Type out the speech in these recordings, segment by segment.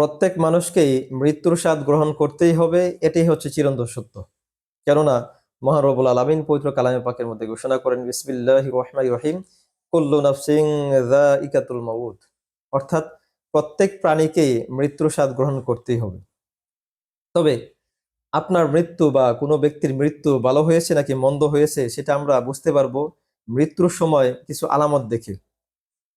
প্রত্যেক মানুষকেই মৃত্যুর স্বাদ গ্রহণ করতেই হবে, এটাই হচ্ছে চিরন্তন সত্য। কেননা মহারবুল আলমিন পবিত্র কালামে পাকের মধ্যে ঘোষণা করেন বিসমিল্লাহ রহমান রহিম, কুল্লু নাফসিং ইকাতুল মাউদ অর্থাৎ, প্রত্যেক প্রাণীকেই মৃত্যুর স্বাদ গ্রহণ করতেই হবে। তবে, আপনার মৃত্যু বা কোনো ব্যক্তির মৃত্যু ভালো হয়েছে নাকি মন্দ হয়েছে, সেটা আমরা বুঝতে পারব। মৃত্যুর সময় কিছু আলামত দেখে।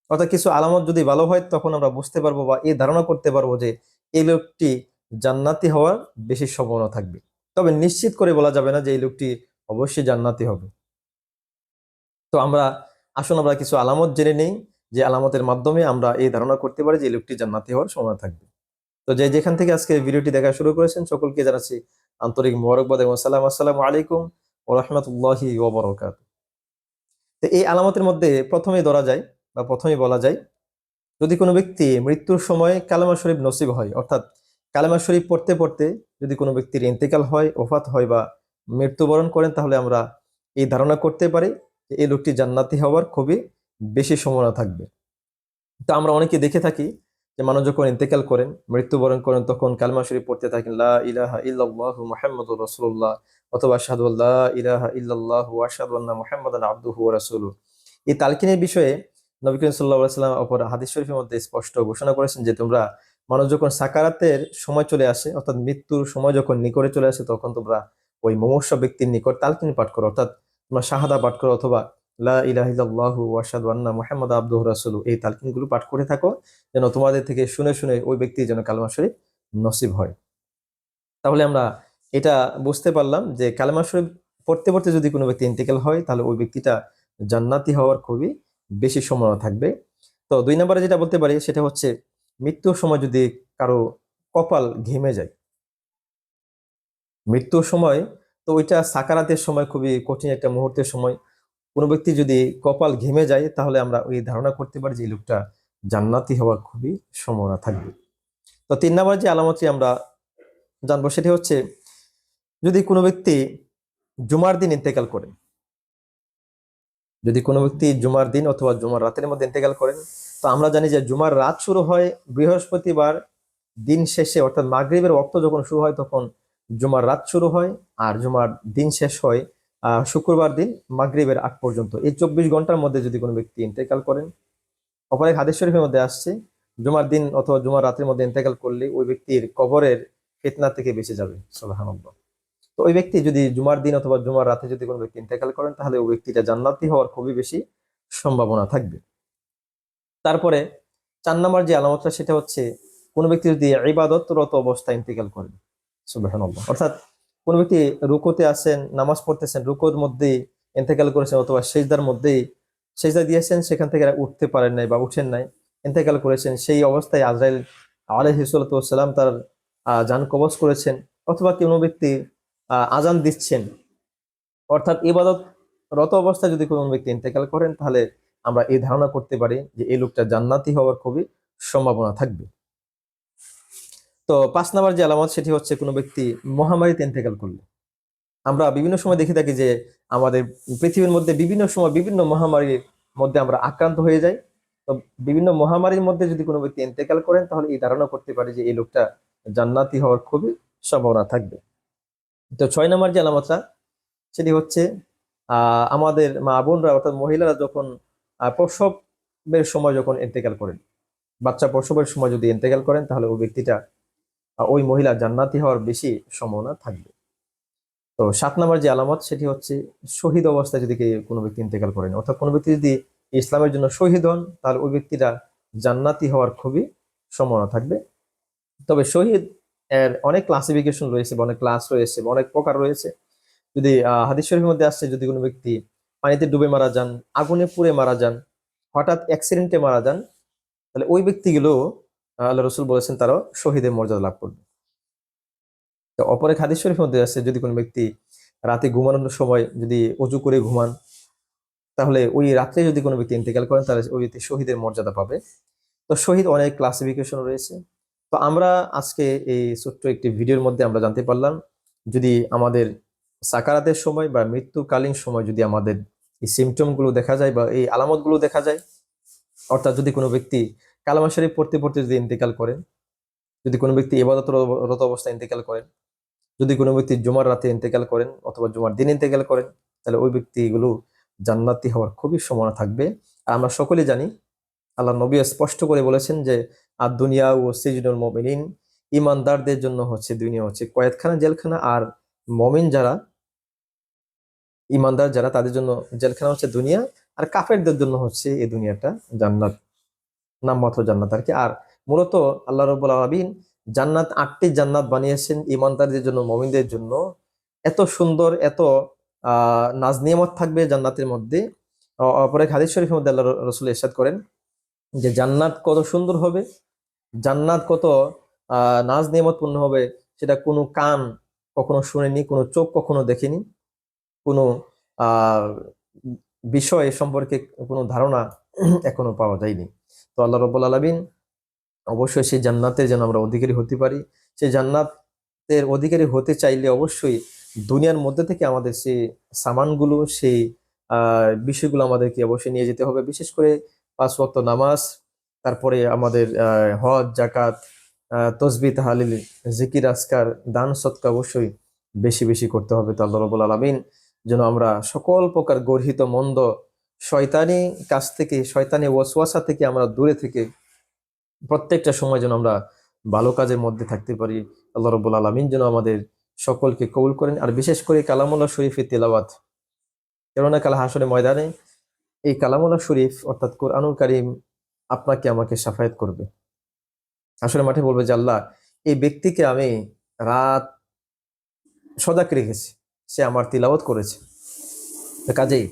অর্থাৎ কিছু আলামত যদি ভালো হয়, তখন আমরা বুঝতে পারব বা এই ধারণা করতে পারব যে এই লোকটি জান্নাতি হওয়ার বেশি সম্ভাবনা থাকবে। তবে নিশ্চিত করে বলা যাবে না যে এই লোকটি অবশ্যই জান্নাতি হবে। তো আমরা, আসুন আমরা কিছু আলামত জেনে নেই যে আলামতের মাধ্যমে আমরা এই ধারণা করতে পারি যে এই লোকটি জান্নাতি হওয়ার সম্ভাবনা থাকবে। তো যে যেখান থেকে আজকে ভিডিওটি দেখা শুরু করেছেন, সকলকে জানাচ্ছি আন্তরিক মোবারকবাদ এবং সালাম। আসসালামু আলাইকুম ও ওবরকাত এই আলামতের মধ্যে প্রথমেই ধরা যায় বা প্রথমেই বলা যায়, যদি কোনো ব্যক্তি মৃত্যুর সময় কালেমা শরীফ নসিব হয়, অর্থাৎ কালেমা শরীফ পড়তে পড়তে যদি কোনো ব্যক্তির ইন্তেকাল হয়, ওফাত হয় বা মৃত্যুবরণ করেন, তাহলে আমরা এই ধারণা করতে পারি যে এই লোকটি জান্নাতি হওয়ার খুবই বেশি সম্ভাবনা থাকবে। তো আমরা অনেকে দেখে থাকি যে মানুষ যখন ইন্তেকাল করেন, মৃত্যুবরণ করেন, তখন কালমা শরীফ পড়তে থাকেন, লা ইলাহা ইল্লাল্লাহু মুহাম্মাদুর রাসূলুল্লাহ অথবা আশহাদু আল্লা ইলাহা ইল্লাল্লাহু ওয়া আশহাদু আন্না মুহাম্মাদান আবদুহু ওয়া রাসূলুহু এই তালকিনের বিষয়ে নবী করিম আলাইহি সাল্লাম অপর হাদিস শরীফের মধ্যে স্পষ্ট ঘোষণা করেছেন যে তোমরা মানুষ যখন সাকারাতের সময় চলে আসে, অর্থাৎ মৃত্যুর সময় যখন নিকটে চলে আসে, তখন তোমরা ওই মুমূর্ষ ব্যক্তির নিকট তালকিন পাঠ করো। অর্থাৎ তোমরা শাহাদা পাঠ করো অথবা লা ইলাহা ইল্লাল্লাহু ওয়া আশহাদু আন্না মুহাম্মাদ আবদুহু রাসূলু এই তালকিনগুলো পাঠ করে থাকো যেন তোমাদের থেকে শুনে শুনে ওই ব্যক্তি যেন কালেমা শরীফ নসিব হয়। তাহলে আমরা এটা বুঝতে পারলাম যে কালেমা শরীফ পড়তে পড়তে যদি কোনো ব্যক্তি ইন্তেকাল হয়, তাহলে ওই ব্যক্তিটা জান্নাতি হওয়ার খুবই বেশি সম্ভাবনা থাকবে। তো দুই নম্বরে যেটা বলতে পারি, সেটা হচ্ছে মৃত্যুর সময় যদি কারও কপাল ঘেমে যায়। মৃত্যুর সময়, তো ওইটা সাকারাতের সময়, খুবই কঠিন একটা মুহূর্তের সময়। কোনো ব্যক্তি যদি কপাল ঘেমে যায়, তাহলে আমরা ওই ধারণা করতে পারি যে এই লোকটা জান্নাতি হওয়ার খুবই সম্ভাবনা থাকবে। তো তিন নম্বর যে আলামতটি আমরা জানব, সেটি হচ্ছে যদি কোনো ব্যক্তি জুমার দিন ইন্তেকাল করেন যদি কোনো ব্যক্তি জুমার দিন অথবা জুমার রাতের মধ্যে ইন্তেকাল করেন, তো আমরা জানি যে জুমার রাত শুরু হয় বৃহস্পতিবার দিন শেষে, অর্থাৎ মাগরিবের অক্ত যখন শুরু হয় তখন জুমার রাত শুরু হয় আর জুমার দিন শেষ হয় শুক্রবার দিন মাগরিবের আগ পর্যন্ত। এই চব্বিশ ঘণ্টার মধ্যে যদি কোনো ব্যক্তি ইন্তেকাল করেন, অপর এক হাদিস শরীফের মধ্যে আসছে, জুমার দিন অথবা জুমার রাতের মধ্যে ইন্তেকাল করলে ওই ব্যক্তির কবরের ফিতনা থেকে বেঁচে যাবে। সুবহানাল্লাহ। তো ওই ব্যক্তি যদি জুমার দিন অথবা জুমার রাতে যদি কোনো ব্যক্তি ইন্তেকাল করেন তাহলে ওই ব্যক্তিটা জান্নাতি হওয়ার খুবই বেশি সম্ভাবনা থাকবে। তারপরে চার নম্বর যে আলামতটা সেটা হচ্ছে কোনো ব্যক্তি যদি ইবাদতরত অবস্থায় ইন্তেকাল করেন সুবহানাল্লাহ। অর্থাৎ কোনো ব্যক্তি রুকোতে আসেন নামাজ পড়তেছেন রুকোর মধ্যেই ইন্তেকাল করেছেন অথবা সেজদার মধ্যেই সেজদা দিয়েছেন সেখান থেকে উঠতে পারেন নাই বা উঠেন নাই ইন্তেকাল করেছেন সেই অবস্থায় আজরাইল আলহিসাল্লাম তার আহ, যান কবজ করেছেন অথবা কোনো ব্যক্তি আজান দিচ্ছেন। অর্থাৎ ইবাদত রত অবস্থায় যদি কোনো ব্যক্তি ইন্তেকাল করেন, তাহলে আমরা এই ধারণা করতে পারি যে এই লোকটা জান্নাতি হওয়ার খুবই সম্ভাবনা থাকবে। তো পাঁচ নাম্বার যে আলামত, সেটি হচ্ছে কোনো ব্যক্তি মহামারীতে ইন্তেকাল করলে। আমরা বিভিন্ন সময় দেখে থাকি যে আমাদের পৃথিবীর মধ্যে বিভিন্ন সময় বিভিন্ন মহামারীর মধ্যে আমরা আক্রান্ত হয়ে যাই। তো বিভিন্ন মহামারীর মধ্যে যদি কোনো ব্যক্তি ইন্তেকাল করেন, তাহলে এই ধারণা করতে পারে যে এই লোকটা জান্নাতি হওয়ার খুবই সম্ভাবনা থাকবে। তো ছয় নম্বর যে আলামতটা, সেটি হচ্ছে আমাদের মা বোনরা অর্থাৎ মহিলারা যখন প্রসবের সময় যখন ইন্তেকাল করেন, বাচ্চা প্রসবের সময় যদি ইন্তেকাল করেন, তাহলে ওই ব্যক্তিটা ওই মহিলা জান্নাতি হওয়ার বেশি সম্ভাবনা থাকবে। তো সাত নম্বর যে আলামত, সেটি হচ্ছে শহীদ অবস্থায় যদি কোনো ব্যক্তি ইন্তেকাল করেন, অর্থাৎ কোনো ব্যক্তি যদি ইসলামের জন্য শহীদ হন, তাহলে ওই ব্যক্তিটা জান্নাতি হওয়ার খুবই সম্ভাবনা থাকবে। তবে শহীদ এর অনেক ক্লাসিফিকেশন রয়েছে বা অনেক ক্লাস রয়েছে বা অনেক প্রকার রয়েছে। যদি হাদিস শরীফের মধ্যে আসছে, যদি কোনো ব্যক্তি পানিতে ডুবে মারা যান, আগুনে পুড়ে মারা যান, হঠাৎ অ্যাক্সিডেন্টে মারা যান, তাহলে ওই ব্যক্তিগুলো, আল্লাহ রসুল বলেছেন তারাও শহীদের মর্যাদা লাভ করবে। তো অপর হাদিস শরীফের মধ্যে আসছে, যদি কোনো ব্যক্তি রাতে ঘুমানোর সময় যদি অজু করে ঘুমান, তাহলে ওই রাত্রে যদি কোনো ব্যক্তি ইন্তেকাল করেন, তাহলে ওই ব্যক্তি শহীদের মর্যাদা পাবে। তো শহীদ অনেক ক্লাসিফিকেশন রয়েছে। তো আমরা আজকে এই ছোট্ট একটি ভিডিওর মধ্যে আমরা জানতে পারলাম, যদি আমাদের সাকারাতের সময় বা মৃত্যুকালীন সময় যদি আমাদের এই সিমটমগুলো দেখা যায় বা এই আলামতগুলো দেখা যায়, অর্থাৎ যদি কোনো ব্যক্তি কালামা শরীফ পড়তে পড়তে যদি ইন্তেকাল করেন, যদি কোনো ব্যক্তি ইবাদতরত অবস্থায় ইন্তেকাল করেন, যদি কোনো ব্যক্তি জুমার রাতে ইন্তেকাল করেন অথবা জুমার দিন ইন্তেকাল করেন, তাহলে ওই ব্যক্তিগুলো জান্নাতি হওয়ার খুবই সম্ভাবনা থাকবে। আর আমরা সকলে জানি আল্লাহ নবী স্পষ্ট করে বলেছেন যে আর দুনিয়া ও সিজনুল মমিনিন ইমানদারদের জন্য হচ্ছে দুনিয়া হচ্ছে কয়েদখানা জেলখানা আর মমিন যারা ইমানদার যারা তাদের জন্য জেলখানা হচ্ছে দুনিয়া আর কাফেরদের জন্য হচ্ছে এই দুনিয়াটা জান্নাত, নাম মাত্র জান্নাত আর কি। আর মূলত আল্লাহ রব্বুল আলমিন জান্নাত আটটি জান্নাত বানিয়েছেন ইমানদারদের জন্য, মমিনদের জন্য। এত সুন্দর, এত আহ নাজ নিয়ামত থাকবে জান্নাতের মধ্যে। অপরে হাদিস শরীফের মধ্যে আল্লাহ রসুল এরশাদ করেন যে জান্নাত কত সুন্দর হবে, জান্নাত কত নাজ নিয়ামত পূর্ণ হবে, সেটা কোনো কান কখনো শুনেনি, কোনো চোখ কখনো দেখেনি, কোনো বিষয় সম্পর্কে কোনো ধারণা এখনও পাওয়া যায়নি। তো আল্লাহ রব্বুল আলমিন অবশ্যই সেই জান্নাতের যেন আমরা অধিকারী হতে পারি, সেই জান্নাতের অধিকারী হতে চাইলে অবশ্যই দুনিয়ার মধ্যে থেকে আমাদের সেই সামানগুলো, সেই বিষয়গুলো আমাদেরকে অবশ্যই নিয়ে যেতে হবে। বিশেষ করে পাঁচ ওয়াক্ত নামাজ, তারপরে আমাদের হজ জাকাত তসবি, তাহালিল, জিকির আসকার দান সৎকা অবশ্যই বেশি বেশি করতে হবে তো আল্লাহ রবুল আলমিন যেন আমরা সকল প্রকার গর্হিত, মন্দ, শয়তানি কাছ থেকে, শয়তানি ওয়াসওয়াসা থেকে আমরা দূরে থেকে প্রত্যেকটা সময় যেন আমরা ভালো কাজের মধ্যে থাকতে পারি। আল্লাহ রবুল আলমিন যেন আমাদের সকলকে কবুল করেন। আর বিশেষ করে কালামুল্লাহ শরীফের তেলাওয়াত কেননা কাল হাসরে ময়দানে এই কালামুল্লাহ শরীফ, অর্থাৎ কোরআনুল কারিম আপনাকে আমাকে সাফায়াত করবে। আসলে মাঠে বলবে যে, আল্লাহ, এই ব্যক্তিকে আমি রাত সজাগ রেখেছি। সে আমার তিলাওয়াত করেছে। কাজেই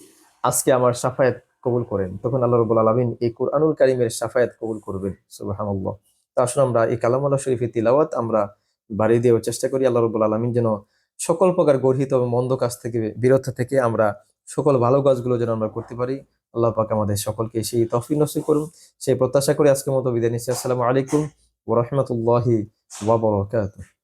আজকে আমার সাফায়াত কবুল করেন। তখন আল্লাহ রবুল আলমিন এই কোরআনুল কারিমের সাফায়াত কবুল করবেন। সুবাহান্লাহ তো আসুন আমরা এই কালামুল্লাহ শরীফের তিলাওয়াত আমরা বাড়িয়ে দেওয়ার চেষ্টা করি। আল্লাহ রবুল আলমিন যেন সকল প্রকার গর্হিত মন্দ কাজ থেকে, বিরত থেকে আমরা সকল ভালো কাজগুলো যেন আমরা করতে পারি। আল্লাহ পাক আমাদের সকলকে সেই তফিক নসিব করুন, সেই প্রত্যাশা করে আজকের মতো বিদায় নিচ্ছি। আসসালামু আলাইকুম ওরহমতুল্লাহি ওয়াবারাকাতুহু